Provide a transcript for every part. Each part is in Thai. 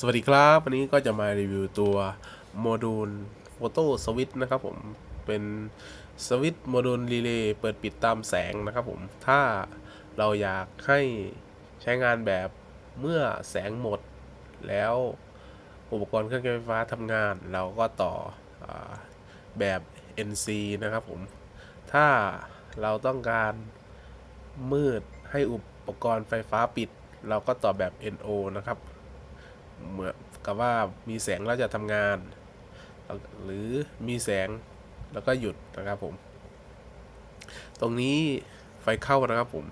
สวัสดีครับ วันนี้ก็จะมารีวิวตัวโมดูลโฟโต้สวิตนะครับผมเป็นสวิตโมดูลรีเลย์เปิดปิดตามแสงนะครับผมถ้าเราอยากให้ใช้งานแบบเมื่อแสงหมดแล้วอุปกรณ์เครื่องใช้ไฟฟ้าทำงาน เราก็ต่ออแบบ NC นะครับผม ถ้าเราต้องการมืดให้อุปกรณ์ไฟฟ้าปิด เราก็ต่อแบบ NO นะครับ เหมือนกับว่ามีแสงแล้วจะทำงาน หรือมีแสงแล้วก็หยุดนะครับผม ตรงนี้ไฟเข้านะครับผม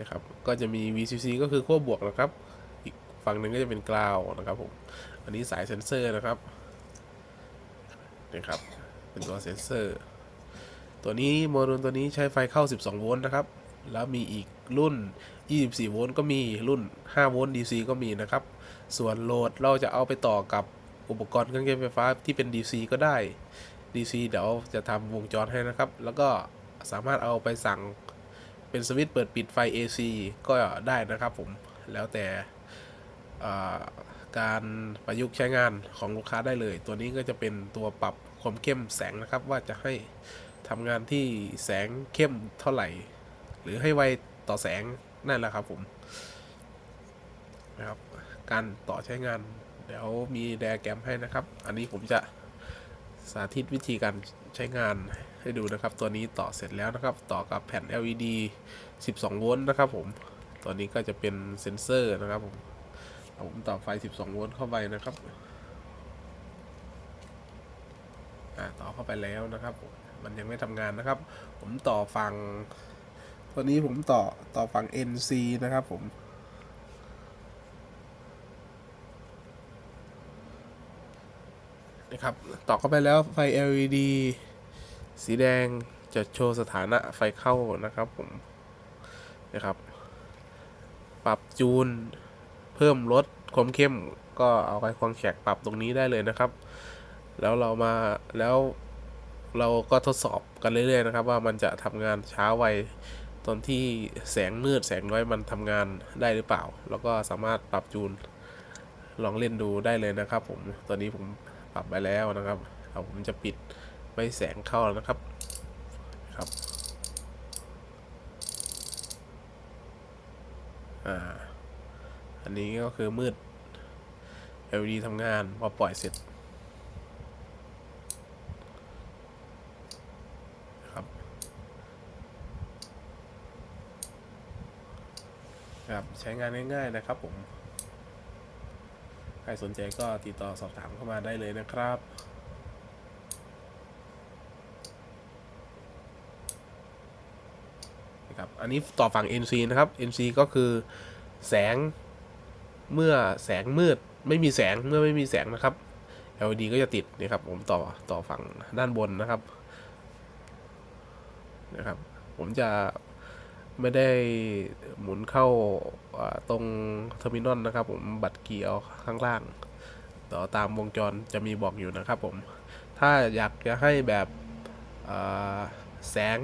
นะครับ ก็จะมี VCC ก็คือขั้วบวกนะครับอีกฝั่งหนึ่งก็จะเป็นกราวนะครับผม อันนี้สายเซนเซอร์นะครับนี่ครับ เป็นตัวเซนเซอร์ ตัวนี้โมดูลตัวนี้ใช้ไฟเข้า 12 โวลต์นะครับ แล้วมีอีกรุ่น 24 โวลต์ก็มีรุ่น 5 โวลต์ DC ก็มีนะครับ ส่วนโหลดเราจะเอาไปต่อกับอุปกรณ์เครื่องใช้ไฟฟ้าที่เป็น DC ก็ได้ DC เดี๋ยวจะทำวงจรให้นะครับ แล้วก็สามารถเอาไปสั่งเป็นสวิตช์เปิดปิดไฟ AC ก็ได้นะครับผม แล้วแต่การประยุกต์ใช้งานของลูกค้าได้เลย ตัวนี้ก็จะเป็นตัวปรับความเข้มแสงนะครับ ว่าจะให้ทำงานที่แสงเข้มเท่าไหร่ รือให้ไวต่อแสงนั่นแหละครับผมนะครับการต่อใช้งานเดี๋ยวมีไดอะแกรมให้นะครับ อันนี้ผมจะสาธิตวิธีการใช้งานให้ดูนะครับ ตัวนี้ต่อเสร็จแล้วนะครับ ต่อกับแผ่น LED 12 โวลต์นะครับผมตัวนี้ก็จะเป็นเซ็นเซอร์นะครับผมผมต่อไฟ 12 โวลต์เข้าไปนะครับต่อเข้าไปแล้วนะครับผมมันยังไม่ทำงานนะครับ ผมต่อฝั่ง ตัวนี้ผมต่อต่อฝั่ง NC นะครับผม นะครับ ต่อเข้าไปแล้วไฟ LED สีแดงจะโชว์สถานะไฟเข้านะครับผม นะครับ ปรับจูน เพิ่มลดความเข้มก็เอาไปควงแฉกปรับตรงนี้ได้เลยนะครับ แล้วเรามาแล้วเราก็ทดสอบกันเรื่อยๆนะครับ ว่ามันจะทำงานช้าไว ตอนที่แสงมืดแสงน้อยมันทำงานได้หรือเปล่า แล้วก็สามารถปรับจูนลองเล่นดูได้เลยนะครับ ผมตอนนี้ผมปรับไปแล้วนะครับเอาผมจะปิดไม่แสงเข้าแล้วนะครับครับอ่าอันนี้ก็คือมืด LED ทำงานพอปล่อยเสร็จครับ ครับใช้งานง่ายๆนะครับผมใครสนใจก็ติดต่อสอบถามเข้ามาได้เลยนะครับนะครับอันนี้ต่อฝั่ง NC นะครับ NC ก็คือแสงเมื่อแสงมืดไม่มีแสงเมื่อไม่มีแสงนะครับ LED ก็จะติดนี่ครับผมต่อต่อฝั่งด้านบนนะครับนะครับ ผมจะ ไม่ได้หมุนเข้าตรงเทอร์มินอลนะครับผมบัตรเกียร์ข้างล่างต่อตามวงจรจะมีบอกอยู่นะครับผมถ้าอยากจะให้แบบแสง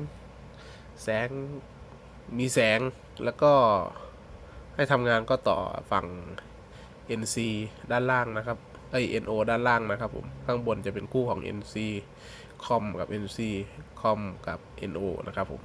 แสงมีแสงแล้วก็ให้ทำงานก็ต่อฝั่ง NC ด้านล่างนะครับไอ NO ด้านล่างนะครับผม ข้างบนจะเป็นคู่ของ NC คอมกับ NC คอมกับ NO นะครับผม